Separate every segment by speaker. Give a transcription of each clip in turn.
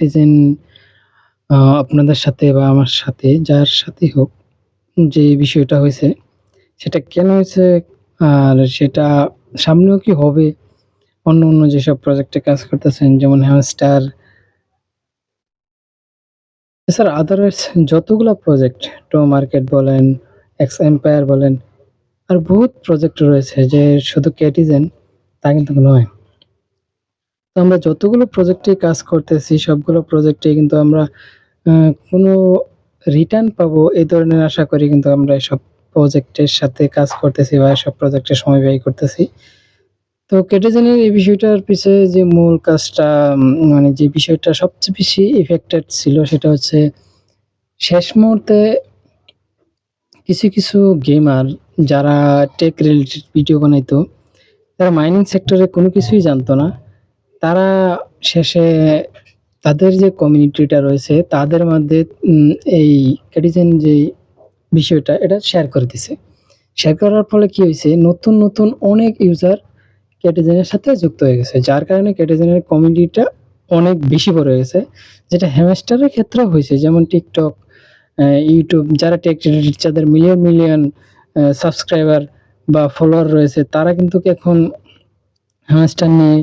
Speaker 1: Design আপনাদের সাথে বা আমার সাথে যার সাথে হোক যে বিষয়টা হয়েছে সেটা কেন হয়েছে আর সেটা সামনেও কি হবে অন্য, অন্য যেসব প্রজেক্টে কাজ করতেছেন যেমন হ্যামস্টার এছাড়া আদারওয়াইজ যতগুলা প্রজেক্ট টো মার্কেট বলেন, এক্স এম্পায়ার বলেন আর বহুত প্রজেক্ট রয়েছে যে শুধু ক্যাটিজেন তা কিন্তু নয়। আমরা যতগুলো প্রজেক্টে কাজ করতেছি সবগুলো প্রজেক্টে কিন্তু আমরা কোনো রিটার্ন পাবো এই ধরনের আশা করি কিন্তু আমরা এসব প্রজেক্টের সাথে কাজ করতেছি বা এসব প্রজেক্টে সময় ব্যয় করতেছি। তো ক্যাটিজেনের এই বিষয়টার পিছে যে মূল কাজটা মানে যে বিষয়টা সবচেয়ে বেশি ইফেক্টেড ছিল সেটা হচ্ছে শেষ মুহূর্তে কিছু, কিছু গেমার যারা টেক রিলেটেড ভিডিও বানাইতো, তারা মাইনিং সেক্টরে কোনো কিছুই জানতো না। তারা শেষে তাদের যে কমিউনিটিটা রয়েছে তাদের মধ্যে এই ক্যাটিজেন যেই বিষয়টা এটা শেয়ার করে দিছে। শেয়ার করার ফলে কি হয়েছে নতুন, নতুন অনেক ইউজার ক্যাটিজেনের সাথে যুক্ত হয়ে গেছে। যার কারণে ক্যাটিজেনের কমিউনিটিটা অনেক বেশি বড় হয়ে গেছে। যেটা হ্যামস্টারের ক্ষেত্রেও হয়েছে যেমন টিকটক ইউটিউব যারা টেক যাদের মিলিয়ন, মিলিয়ন সাবস্ক্রাইবার বা ফলোয়ার রয়েছে তারা কিন্তু এখন হ্যামস্টার নিয়ে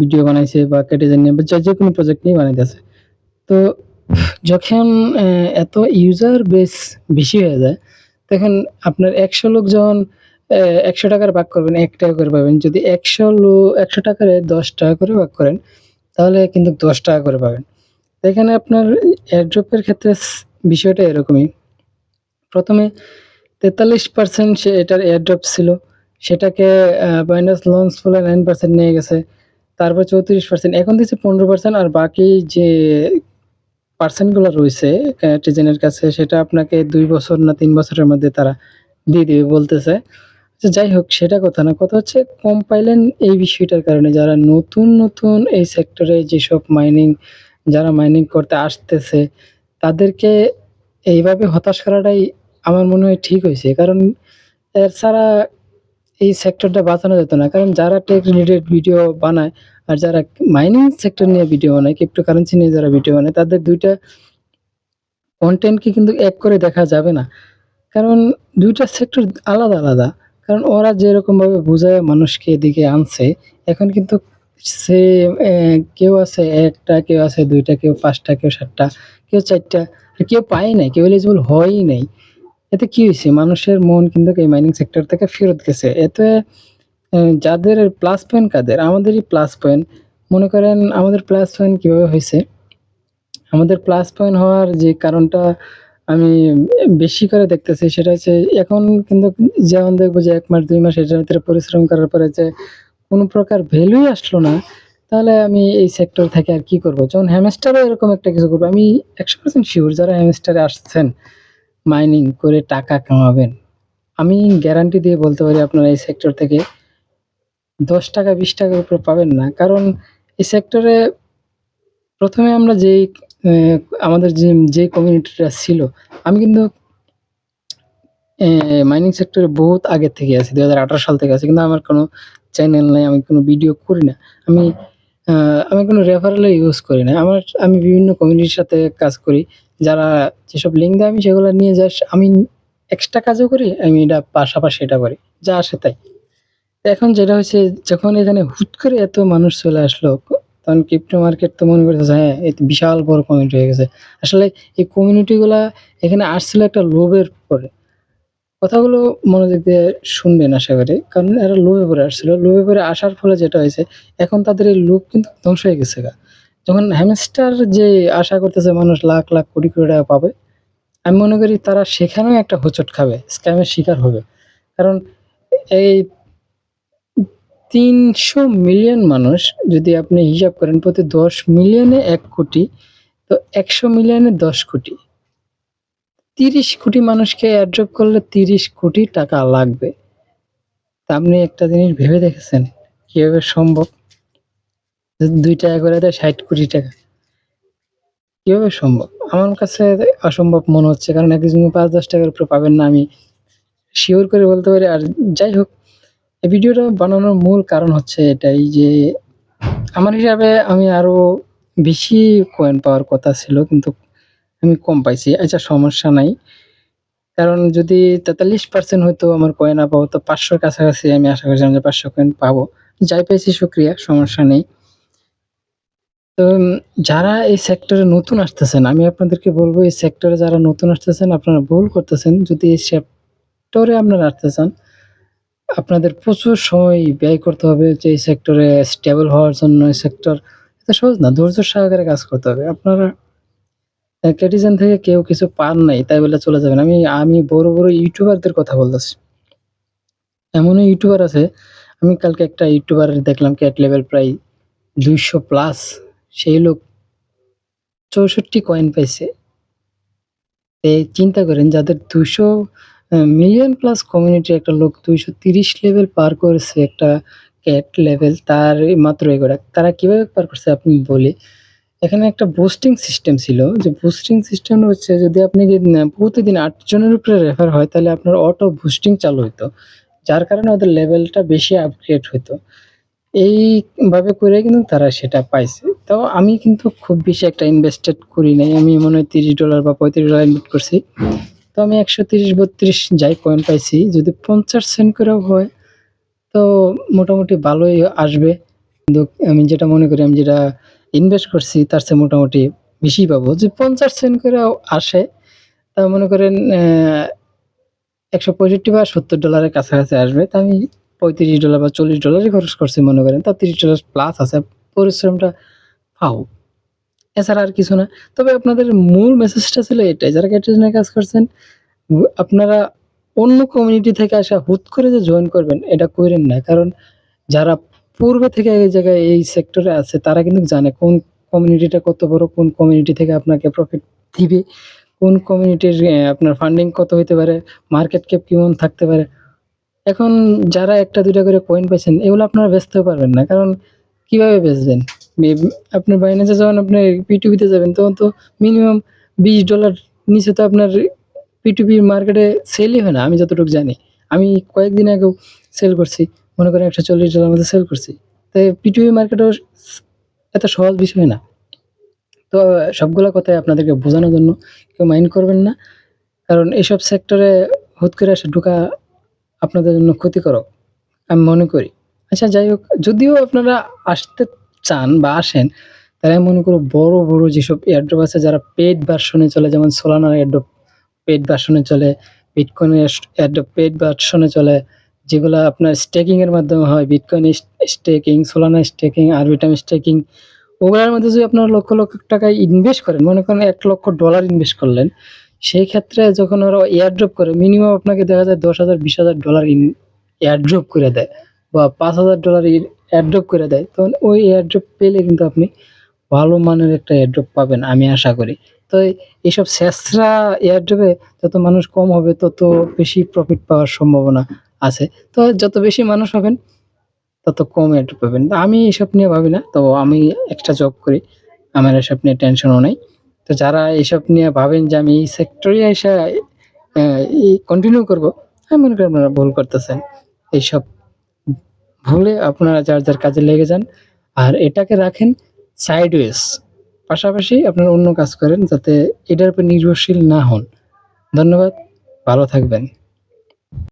Speaker 1: ভিডিও বানাইছে বা ক্যাটিজেন নিয়ে বা যে কোনো প্রজেক্ট নিয়ে বানাইতেছে। তো যখন এত ইউজার বেস বেশি হয়ে যায়, তখন আপনার ১০০ লোক যখন একশো টাকার ভাগ করবেন, এক টাকা করে পাবেন। যদি ১০০ লো ৳১০০ রে ৳১০ করে ভাগ করেন, তাহলে কিন্তু ৳১০ করে পাবেন। এখানে আপনার এয়ারড্রপের ক্ষেত্রে বিষয়টা এরকমই। ১ম এ ৪৩% সে এটার এয়ারড্রপ ছিল। সেটাকে অ্যা বাইন্যান্স লঞ্চ বলে 9% নিয়ে গেছে। তারপর ৩৪% এখন দিচ্ছে 15% আর বাকি যে পার্সেন্ট রয়েছে রইছে কাছে সেটা আপনাকে দুই বছর না তিন বছরের মধ্যে তারা দিয়ে দিবে বলতেছে। তো যাই হোক সেটা কথা না। কথা হচ্ছে কম পাইলেন এই বিষয়টার কারণে যারা নতুন, নতুন এই সেক্টরে যেসব মাইনিং যারা মাইনিং করতে আসতেছে তাদেরকে এইভাবে হতাশ করাটাই আমার মনে হয় ঠিক হয়েছে কারণ এছাড়া এই সেক্টরটা বাঁচানো যেত না। কারণ যারা টেক রিলেটেড ভিডিও বানায় আর যারা মাইনিং সেক্টর নিয়ে ভিডিও বানায়, ক্রিপ্টোকারেন্সি নিয়ে যারা ভিডিও বানায় তাদের দুইটা কন্টেন্টকে কিন্তু এক করে দেখা যাবে না। কারণ দুইটা সেক্টর আলাদা, আলাদা। কারণ ওরা যেরকমভাবে বোঝায় মানুষকে এদিকে আনছে এখন কিন্তু সে কেউ আছে একটা কেউ আছে দুইটা কেউ পাঁচটা কেউ সাতটা কেউ চারটা কেউ পায় নাই, কেউ এলিজিবল হয়ই নাই। এতে কি হয়েছে মানুষের মন কিন্তু এই মাইনিং সেক্টর থেকে ফেরত গেছে। এতে যাদের প্লাস পয়েন্ট কাদের? আমাদেরই প্লাস পয়েন্ট। মনে করেন আমাদের প্লাস পয়েন্ট কীভাবে হয়েছে আমাদের প্লাস পয়েন্ট হওয়ার যে কারণটা আমি বেশি করে দেখতেছি সেটা হচ্ছে এখন কিন্তু যেমন দেখব যে এক মাস দুই মাস এটার ভিতরে পরিশ্রম করার পরে যে কোনো প্রকার ভ্যালুই আসলো না, তাহলে আমি এই সেক্টর থেকে আর কি করব? যখন হ্যামস্টারও এরকম একটা কিছু করব আমি একশো পার্সেন্ট শিওর যারা হ্যামস্টারে আসছেন মাইনিং করে টাকা কামাবেন। আমি গ্যারান্টি দিয়ে বলতে পারি আপনারা এই সেক্টর থেকে ৳১০ ৳২০ র উপরে পাবেন না। কারণ এই সেক্টরে প্রথমে আমরা যেই আমাদের যে, যে কমিউনিটিটা ছিল আমি কিন্তু মাইনিং সেক্টরে বহুত আগে থেকে আছি। ২০১৮ সাল থেকে আছি। কিন্তু আমার কোনো চ্যানেল নাই, আমি কোনো ভিডিও করি না। আমি আমি কোনো রেফারেল ইউজ করি না। আমার আমি বিভিন্ন কমিউনিটির সাথে কাজ করি। যারা যেসব লিঙ্ক দেয় আমি সেগুলো নিয়ে জাস্ট আমি এক্সট্রা কাজও করি, আমি এটা পাশাপাশি এটা করি। যা আসে তাই। এখন যেটা হইছে যখন এখানে হুট করে এত মানুষ চলে আসলো তখন ক্রিপ্টো মার্কেট তো মনে করতেছে হ্যাঁ, এ তো বিশাল বড় কমিউনিটি হয়ে গেছে। আসলে এই কমিউনিটি গুলা এখানে আসছিল একটা লোভের পরে। কথাগুলো মনোযোগ দিয়ে শুনবেন আশা করি। কারণ এরা লোভে পড়ে আসছিল। লোভে পড়ে আসার ফলে যেটা হয়েছে এখন তাদের এই লোভ কিন্তু ধ্বংস হয়ে গেছে গা। যখন হ্যামস্টার যে আশা করতেছে মানুষ লাখ, লাখ কোটি, কোটি টাকা পাবে, আমি মনে করি তারা সেখানেও একটা হোঁচট খাবে, স্ক্যামের শিকার হবে। কারণ এই ৩০০ মিলিয়ন মানুষ যদি আপনি হিসাব করেন প্রতি ১০ মিলিয়নে এক কোটি, তো ১০০ মিলিয়নে ১০ কোটি। ৩০ কোটি মানুষকে এয়ারড্রপ করলে ৩০ কোটি টাকা লাগবে। তা আপনি একটা জিনিস ভেবে দেখেছেন? কীভাবে সম্ভব? যদি ৳২ করে দেয় ৬০ কোটি টাকা। কীভাবে সম্ভব? আমার কাছে অসম্ভব মনে হচ্ছে। কারণ একজনকে ৳৫-১০ র উপরে পাবেন না, আমি শিওর করে বলতে পারি। আর যাই হোক, এই ভিডিওটা বানানোর মূল কারণ হচ্ছে এটাই যে, আমার হিসাবে আমি আরও বেশি কয়েন পাওয়ার কথা ছিল, কিন্তু আমি কম পাইছি। আচ্ছা সমস্যা নাই। কারণ যদি 43% হয়তো আমার কয়েন আপাতত 500 র কাছাকাছি আমি আশা করছিলাম যে 500 কয়েন পাবো। যাই পেয়েছি শুকরিয়া, সমস্যা নেই। তো যারা এই সেক্টরে নতুন আসতেছেন, আমি আপনাদেরকে বলব এই সেক্টরে যারা নতুন আসতেছেন আপনারা ভুল করতেছেন। যদি এই সেক্টরে আপনারা আসতে চান, আপনাদের প্রচুর সময় ব্যয় করতে হবে যে এই সেক্টরে স্টেবল হওয়ার জন্য এই সেক্টর এত সহজ না। ধৈর্য সহকারে কাজ করতে হবে। আপনারা ক্যাটিজেন থেকে কেউ কিছু পান নাই তাই বলে চলে যাবেন। আমি আমি বড়, বড় ইউটিউবারদের কথা বলতেছি। এমনও ইউটিউবার আছে, আমি কালকে একটা ইউটিউবার দেখলাম ক্যাট লেভেল প্রায় 200 প্লাস সেই লোক 64 কয়েন পাইছে। চিন্তা করেন যাদের দুশো মিলিয়ন প্লাস কমিউনিটির একটা লোক 230 লেভেল পার করেছে একটা ক্যাট লেভেল তার মাত্র এগুলা। তারা কীভাবে পার করছে আপনি বলি। এখানে একটা বুস্টিং সিস্টেম ছিল যে বুস্টিং সিস্টেম হচ্ছে যদি আপনি প্রতিদিন 8 জনের উপরে রেফার হয়, তাহলে আপনার অটো বুস্টিং চালু হইতো। যার কারণে ওদের লেভেলটা বেশি আপগ্রেড হইতো। এইভাবে করে কিন্তু তারা সেটা পাইছে। তো আমি কিন্তু খুব বেশি একটা ইনভেস্টেড করি নাই। আমি মনে হয় $30 বা $35 ইনভেস্ট করছি। তো আমি 130-32 যাই কয়েন পাইছি। যদি 50 সেন্ট করেও হয়, তো মোটামুটি ভালোই আসবে। কিন্তু আমি যেটা মনে করি, আমি যেটা ইনভেস্ট করছি, তার চেয়ে মোটামুটি বেশি পাবো। যদি 50 সেন্ট করে আসে, তা মনে করেন অ্যা $165 বা সত্তর ডলারের কাছাকাছি আসবে। তো আমি $35 বা $40 ই খরচ করছি মনে করেন। তাও $30 প্লাস আছে। পরিশ্রমটা ফাও। এছাড়া আর কিছু না। তবে আপনাদের মূল মেসেজটা ছিল এটাই, যারা ক্যাটারিং কাজ করছেন, আপনারা অন্য কমিউনিটি থেকে আসা হুট করে যে জয়েন করবেন, এটা কইরেন না। কারণ যারা পূর্বে থেকে এই জায়গায় এই সেক্টরে আছে তারা কিন্তু জানে কোন কমিউনিটিটা কত বড়, কোন কমিউনিটি থেকে আপনাকে প্রফিট দিবে, কোন কমিউনিটির আপনার ফান্ডিং কত হইতে পারে, মার্কেট ক্যাপ কেমন থাকতে পারে। এখন যারা ১ টা ২ টা করে কয়েন পাইছেন এগুলো আপনারা বেচতেও পারবেন না। কারণ কীভাবে বেচবেন? মেব আপনি বাইন্যান্সে যখন আপনি P2P তে যাবেন তখন তো মিনিমাম $20 নিচে তো আপনার P2P মার্কেটে সেলই হয় না আমি যতটুকু জানি। আমি কয়েকদিন আগেও সেল করছি। মনে করেন $140 মধ্যে সেল করছি। তাই P2P মার্কেটেও এত সহজ বিষয় না। তো সবগুলা কথাই আপনাদেরকে বোঝানোর জন্য কেউ মাইন্ড করবেন না। কারণ এসব সেক্টরে হুট করে আসা ঢোকা আপনাদের জন্য ক্ষতিকারক। আমি মনে করি। আচ্ছা যাই হোক যদিও আপনারা আসতে চান বা আসেন আমি মনে করব বড়, বড় যেসব এয়ারড্রপ আছে যারা পেইড ভার্সন চলে যেমন সোলানার এয়ারড্রপ পেইড ভার্সন চলে, বিটকয়েন এর এয়ারড্রপ পেইড ভার্সন চলে। যেগুলা আপনার স্টেকিং এর মাধ্যমে হয়। Bitcoin staking, Solana staking, Arbitrum staking ওগুলার মধ্যে যদি আপনারা লক্ষ, লক্ষ টাকা ইনভেস্ট করেন মনে করেন এক লক্ষ ডলার ইনভেস্ট করলেন। সেই ক্ষেত্রে যখন ওরা এয়ারড্রপ করে মিনিমাম আপনাকে দেখা যায় $10,000 $20,000 ইন এয়ারড্রপ করে দেয় বা $5,000 ই এয়ারড্রপ করে দেয়। তখন ওই এয়ারড্রপ পেলে কিন্তু আপনি ভালো মানের একটা এয়ারড্রপ পাবেন আমি আশা করি। তো এইসব ছেঁচড়া এয়ারড্রপে যত মানুষ কম হবে তত বেশি প্রফিট পাওয়ার সম্ভাবনা আছে। তো যত বেশি মানুষ হবেন তত কম এয়ারড্রপ পাবেন। আমি এসব নিয়ে ভাবি না। তো আমি এক্সট্রা জব করি। আমার এসব নিয়ে টেনশনও নাই। তো যারা এসব নিয়ে ভাবেন যে আমি এই সেক্টরে ই কন্টিনিউ করব, আমি মনে করি আপনারা ভুল করতেছেন। এইসব ভুলে আপনারা যার, যার কাজে লেগে যান। আর এটাকে রাখেন সাইডওয়েজ। পাশাপাশি আপনারা অন্য কাজ করেন যাতে এটার উপর নির্ভরশীল না হন। ধন্যবাদ। ভালো থাকবেন।